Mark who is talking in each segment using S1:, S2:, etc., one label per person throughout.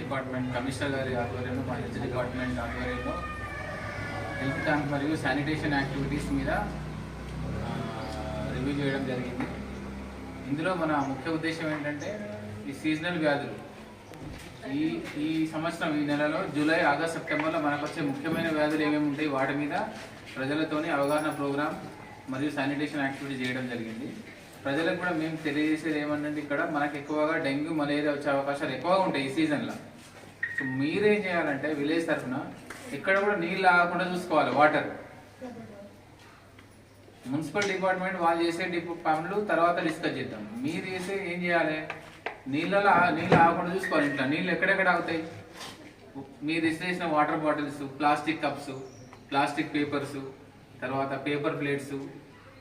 S1: Department కమిస్ట్ర గారి మా హెల్త్ డిపార్ట్మెంట్ ఆధ్వర్యంలో హెల్త్ క్యాంప్ మరియు శానిటేషన్ యాక్టివిటీస్ మీద రివ్యూ చేయడం జరిగింది. ఇందులో మన ముఖ్య ఉద్దేశం ఏంటంటే ఈ సీజనల్ వ్యాధులు. ఈ ఈ సంవత్సరం ఈ నెలలో జూలై ఆగస్ట్ సెప్టెంబర్లో మనకు వచ్చే ముఖ్యమైన వ్యాధులు ఏమేమి ఉంటాయి? వాటి మీద ప్రజలతోని అవగాహన ప్రోగ్రామ్ మరియు శానిటేషన్ యాక్టివిటీ చేయడం జరిగింది. ప్రజలకు కూడా మేము తెలియజేసేది ఏమంటే ఇక్కడ మనకు ఎక్కువగా డెంగ్యూ మలేరియా వచ్చే అవకాశాలు ఎక్కువగా ఉంటాయి ఈ సీజన్లో. సో మీరేం చేయాలంటే విలేజ్ తరఫున ఇక్కడ కూడా నీళ్ళు ఆగకుండా చూసుకోవాలి వాటర్. మున్సిపల్ డిపార్ట్మెంట్ వాళ్ళు చేసే డిపో పనులు తర్వాత డిస్కస్ చేద్దాం. మీరు చేసే ఏం చేయాలి? నీళ్ళలో నీళ్ళు ఆగకుండా చూసుకోవాలి ఇంట్లో. నీళ్ళు ఎక్కడెక్కడ ఆగుతాయి? మీరు చేసిన water bottles plastic cups plastic papers తర్వాత పేపర్ ప్లేట్స్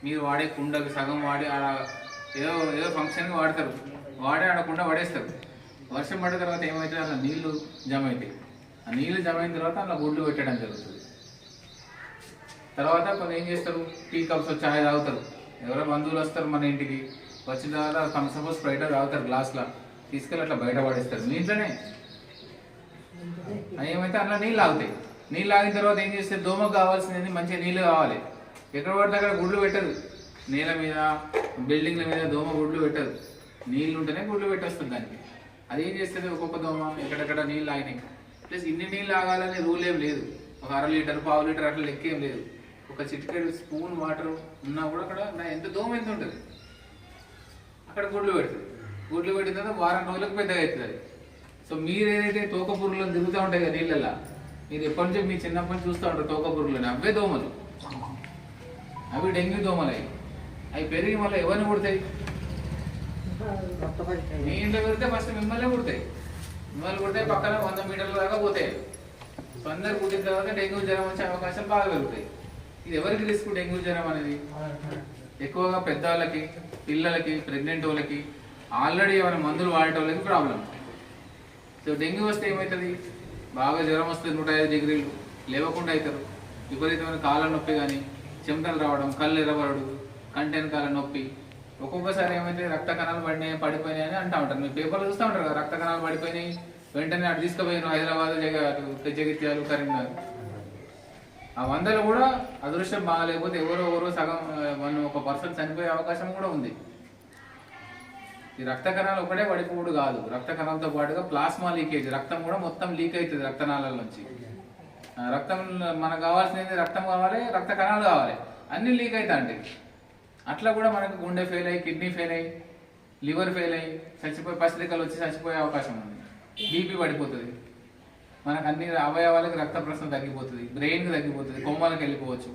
S1: మీరు వాడే కుండకు సగం వాడి ఆడ ఏదో ఏదో ఫంక్షన్కి వాడతారు. వాడే ఆడకుండా పడేస్తారు వర్షం పడిన తర్వాత ఏమవుతుంది అలా నీళ్ళు జమ అవుతాయి ఆ నీళ్ళు జమ అయిన తర్వాత అలా గుడ్లు పెట్టడం జరుగుతుంది. తర్వాత కొన్ని ఏం చేస్తారు? టీ కప్స్ చాయ్ తాగుతారు. ఎవరో బంధువులు వస్తారు మన ఇంటికి. వచ్చిన తర్వాత సపోజ్ స్ప్రైట్ తాగుతారు గ్లాస్లో. తీసుకెళ్ళి అట్లా బయట పడేస్తారు. మీ ఇంట్లోనే? అవి ఏమైతే అందులో నీళ్ళు ఆగుతాయి. నీళ్ళు ఆగిన తర్వాత ఏం చేస్తే దోమకు కావాల్సింది మంచిగా నీళ్ళు కావాలి. ఎక్కడ పడితే అక్కడ గుడ్లు పెట్టదు నేల మీద బిల్డింగ్ల మీద దోమ గుడ్లు పెట్టదు నీళ్ళు ఉంటేనే గుడ్లు పెట్టేస్తుంది దానికి. అది ఏం చేస్తుంది? ఒక్కొక్క దోమ ఎక్కడెక్కడ నీళ్ళు ఆగినాయి ప్లస్ ఇన్ని నీళ్ళు ఆగాలనే రూల్ ఏం లేదు. ఒక అర లీటర్ పావు లీటర్ అట్లా లెక్క ఏం లేదు. ఒక చిటికెడు స్పూన్ వాటర్ ఉన్నా కూడా అక్కడ నా ఎంత దోమ ఎంత ఉంటుంది? అక్కడ గుడ్లు పెడుతుంది గుడ్లు పెట్టిన తర్వాత వారం రోజులకు పెద్దగా అవుతుంది అది. సో మీరు ఏదైతే తోకపురుగులను తిరుగుతూ ఉంటాయి కదా నీళ్ళల్లో మీరు ఎప్పటి నుంచి మీ చిన్నప్పటి నుంచి చూస్తూ ఉంటారు తోక అవే దోమలు. అవి డెంగ్యూ దోమలు. అవి అవి పెరిగి మళ్ళీ ఎవరిని కుడతాయి మీ ఇంట్లో పెడితే ఫస్ట్ మిమ్మల్ని కుడతాయి మిమ్మల్ని కుడితే పక్కన వంద మీటర్ల దాకా పోతాయి. సో అందరు కుట్టిన తర్వాత డెంగ్యూ జ్వరం వచ్చే అవకాశాలు బాగా పెరుగుతాయి. ఇది ఎవరికి రిస్క్ డెంగ్యూ జ్వరం అనేది? ఎక్కువగా పెద్దవాళ్ళకి పిల్లలకి ప్రెగ్నెంట్ వాళ్ళకి ఆల్రెడీ ఏమైనా మందులు వాడేటోళ్ళకి ప్రాబ్లం సో డెంగ్యూ వస్తే ఏమవుతుంది బాగా జ్వరం వస్తుంది నూట ఐదు డిగ్రీలు లేవకుండా అవుతారు విపరీతమైన కాళ్ళ నొప్పి కానీ చెమటలు రావడం కళ్ళు ఎర్రబడడు కంటెన్ కాళ్ళ నొప్పి. ఒక్కొక్కసారి ఏమైతే రక్త కణాలు పడినాయి పడిపోయినాయి అని అంటా ఉంటారు. మీరు పేపర్లు చూస్తూ ఉంటారు కదా రక్త కణాలు పడిపోయినాయి. వెంటనే అటు తీసుకుపోయారు హైదరాబాద్ జగ జగిత్యాలు కరీంనగర్. ఆ వందలు కూడా అదృష్టం బాగాలేకపోతే ఎవరో ఎవరో సగం మనం ఒక పర్సన్ చనిపోయే అవకాశం కూడా ఉంది. ఈ రక్త కణాలు ఒకటే పడిపోడు కాదు. రక్త కణాలతో పాటుగా ప్లాస్మా లీకేజ్ రక్తం కూడా మొత్తం లీక్ అవుతుంది రక్తనాళాల నుంచి. రక్తం మనకు కావాల్సింది రక్తం కావాలి రక్త కణాలు కావాలి. అన్ని లీక్ అవుతాయండి అట్లా కూడా మనకు గుండె ఫెయిల్ అయ్యి కిడ్నీ ఫెయిల్ అయ్యి లివర్ ఫెయిల్ అయ్యి చచ్చిపోయి పసిరికలు వచ్చి చచ్చిపోయే అవకాశం ఉంది. బీపీ పడిపోతుంది. మనకు అన్ని అవయవాలకు రక్త ప్రసరణ తగ్గిపోతుంది. బ్రెయిన్కి తగ్గిపోతుంది. కొమ్మలకు వెళ్ళిపోవచ్చు.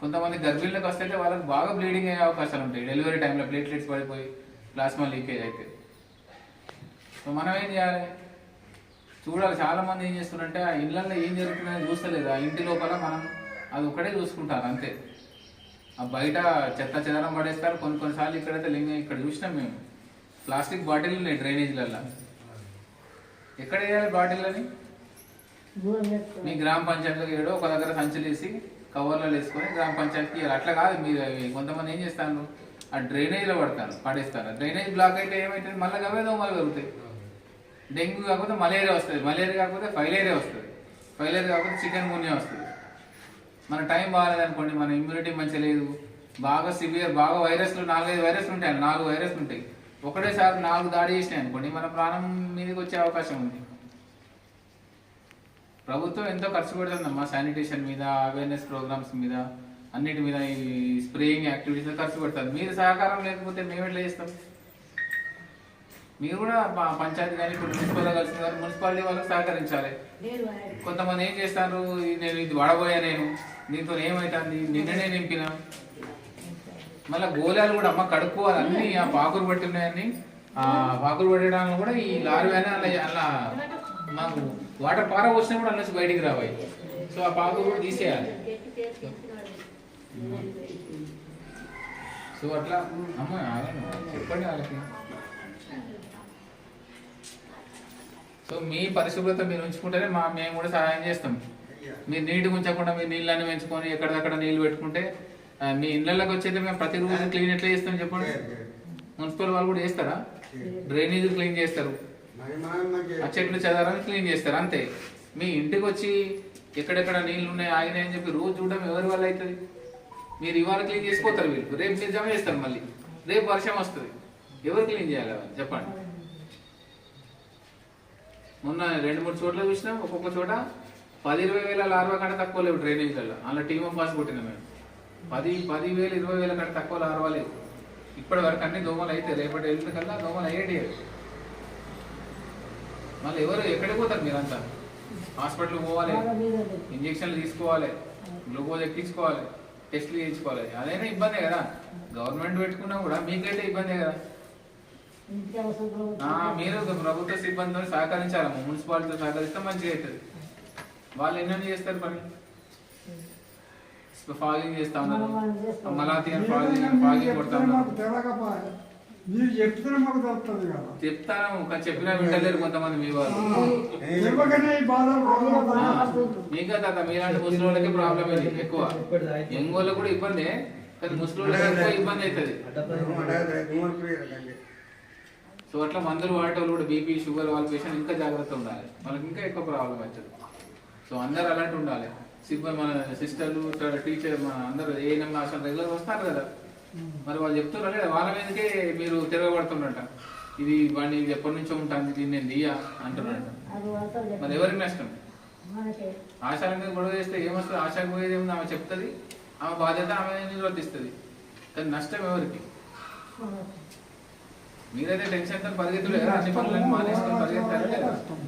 S1: కొంతమంది గర్భిణులకు వస్తే వాళ్ళకి బాగా బ్లీడింగ్ అయ్యే అవకాశాలు ఉంటాయి. డెలివరీ టైంలో ప్లేట్లెట్స్ పడిపోయి ప్లాస్మా లీకేజ్ అయితే. సో మనం ఏం చేయాలి? చూడాలి. చాలా మంది ఏం చేస్తున్నారంటే ఆ ఇళ్ళల్లో ఏం జరుగుతుందని చూస్తలేదు. ఆ ఇంటి లోపల మనం అది ఒకటే చూసుకుంటారు అంతే. ఆ బయట చెత్త చెదరం పడేస్తారు. కొన్ని కొన్నిసార్లు ఇక్కడైతే లింగ ఇక్కడ చూసినాం మేము. ప్లాస్టిక్ బాటిల్ ఉన్నాయి డ్రైనేజీలలో ఎక్కడ వేయాలి బాటిల్లని మీ గ్రామ పంచాయతీలకు ఏడో ఒక దగ్గర సంచులు వేసి కవర్లలో వేసుకొని గ్రామ పంచాయతీకి అట్లా కాదు మీరు కొంతమంది ఏం చేస్తారు? ఆ డ్రైనేజ్లో పడతారు పడేస్తారు. డ్రైనేజ్ బ్లాక్ అయితే ఏమవుతుంది మళ్ళీ అవే దోమలు పెరుగుతాయి. డెంగ్యూ కాకపోతే మలేరియా వస్తుంది. మలేరియా కాకపోతే ఫైలేరియా వస్తుంది. ఫైలేరియా కాకపోతే చికెన్ గున్యా వస్తుంది. మన టైం బాగాలేదనుకోండి మన ఇమ్యూనిటీ మంచిగా లేదు. బాగా సివియర్ బాగా వైరస్లు నాలుగైదు వైరస్లు ఉంటాయి నాలుగు వైరస్లు ఉంటాయి. ఒకటేసారి నాలుగు దాడి చేసినాయి అనుకోండి మన ప్రాణం మీదకి వచ్చే అవకాశం ఉంది. ప్రభుత్వం ఎంతో ఖర్చు పెడుతుందమ్మా శానిటేషన్ మీద అవేర్నెస్ ప్రోగ్రామ్స్ మీద. అన్నిటి మీద ఈ స్ప్రేయింగ్ యాక్టివిటీస్ ఖర్చు పెడతారు మీరు సహకారం లేకపోతే మేము ఎట్లా చేస్తాం? మీరు కూడా ప- పంచాయతీ కానీ ఇప్పుడు మున్సిపల్ కలిసి కానీ మున్సిపాలిటీ వాళ్ళకి సహకరించాలి. కొంతమంది ఏం చేస్తారు "ఈ నేను ఇది వాడబోయా నేను దీంతో ఏమవుతుంది నిన్ననే నింపిన. మళ్ళీ గోళాలు కూడా అమ్మ కడుక్కోవాలి అన్ని ఆ పాకులు పట్టి ఉన్నాయని ఆ పాకులు పట్టడానికి కూడా ఈ లారీ వ్యాన్ అలా అలా మాకు వాటర్ పార వచ్చినా కూడా అన్నసి బయటికి రావాలి. సో ఆ పాకులు కూడా తీసేయాలి. సో అట్లా అమ్మ చెప్పండి వాళ్ళకి. సో మీ పరిశుభ్రత మీరు ఉంచుకుంటేనే మా మేము కూడా సహాయం చేస్తాం. మీరు నీటి ఉంచకుండా మీరు నీళ్ళని పెంచుకొని ఎక్కడిదక్కడ నీళ్ళు పెట్టుకుంటే మీ ఇళ్ళకి వచ్చేది మేము ప్రతిరోజు క్లీన్ ఎట్లా చేస్తాం చెప్పండి? మున్సిపల్ వాళ్ళు కూడా చేస్తారా? డ్రైనేజ్ క్లీన్ చేస్తారు. ఆ చెట్లు చెదారాన్ని క్లీన్ చేస్తారు అంతే. మీ ఇంటికి వచ్చి ఎక్కడెక్కడ నీళ్ళు ఉన్నాయి ఆగినాయి అని చెప్పి రోజు చూడడం ఎవరి వల్ల అవుతుంది? మీరు ఇవాళ క్లీన్ చేసిపోతారు వీళ్ళు. రేపు మీరు జమ చేస్తారు మళ్ళీ. రేపు వర్షం వస్తుంది. ఎవరు క్లీన్ చేయాలి? చెప్పండి. మొన్న రెండు మూడు చోట్ల చూసినాం ఒక్కొక్క చోట పది ఇరవై వేల లార్వా కంటే తక్కువ లేవు డ్రైనేజ్లలో అలా టీమ్ ఆఫ్ పాస్ కొట్టినాం మేము. పది పది వేలు ఇరవై వేల కంటే తక్కువ లార్వా లేవు. ఇప్పటి వరకు అన్ని దోమలు అయితే రేపటి వెళ్ళిన కల్లా దోమలు అయ్యేటి మళ్ళీ ఎవరు ఎక్కడికి పోతారు మీరంతా? హాస్పిటల్ పోవాలి ఇంజక్షన్లు తీసుకోవాలి గ్లూకోజ్ ఎక్కించుకోవాలి టెస్ట్లు చేయించుకోవాలి. అదైనా ఇబ్బందే కదా. గవర్నమెంట్ పెట్టుకున్నా కూడా మీకైతే ఇబ్బందే కదా. మీరు ఒక ప్రభుత్వ సిబ్బందితో సహకరించాలి. మున్సిపాలిటీతో సహకరిస్తే మంచిగా అవుతుంది. వాళ్ళు ఎన్నెన్ని చేస్తారు పని? ఫాగింగ్ చేస్తా ఉన్నారు. మలాతి అని ఫాగింగ్ ఫాగింగ్ కొడతా
S2: మాకు
S1: ఉన్నారు.
S2: తెలకపోయే మీరు చెప్తేనే మాకు తెలుస్తుంది కదా.
S1: చెప్తాను కానీ చెప్పినా వింటలేరు కొంతమంది మీ వాళ్ళు. మీకే తాత మీలాంటి ముసలి వాళ్ళకి ప్రాబ్లం ఇది ఎక్కువ. యంగ్ వాళ్ళకి కూడా ఇబ్బంది కానీ ముసలి వాళ్ళకి ఎక్కువ ఇబ్బంది అవుతుంది. సో అట్లా మందులు వాడేటోళ్ళు కూడా బీపీ షుగర్ వాళ్ళ పేషెంట్ ఇంకా జాగ్రత్త ఉండాలి. వాళ్ళకి ఇంకా ఎక్కువ ప్రాబ్లం అవుతుంది. సో అందరు అలాంటి ఉండాలి. సిబ్బంది మన సిస్టర్లు టీచర్ మన అందరూ ఏ నెంబర్ అసలు రెగ్యులర్ వస్తారు కదా. మరి వాళ్ళు చెప్తున్నారు లేదా వాళ్ళ మీదకే మీరు తిరగబడుతున్నట్ట ఇది వాడిని ఇది ఎప్పటి నుంచో ఉంటుంది దీన్ని నేను దియ్యా అంటున్నట్ట మరి ఎవరికి నష్టం? ఆశాల మీద గొడవ చేస్తే ఏమొస్తుంది? ఆశకు పోయేది ఏముంది? ఆమె చెప్తుంది. ఆమె బాధ్యత ఆమె నిర్వర్తిస్తుంది. కానీ నష్టం ఎవరికి? మీరైతే టెన్షన్తో పరిగెత్తులు అన్ని పనులను మానేసుకొని పరిగెత్తారు?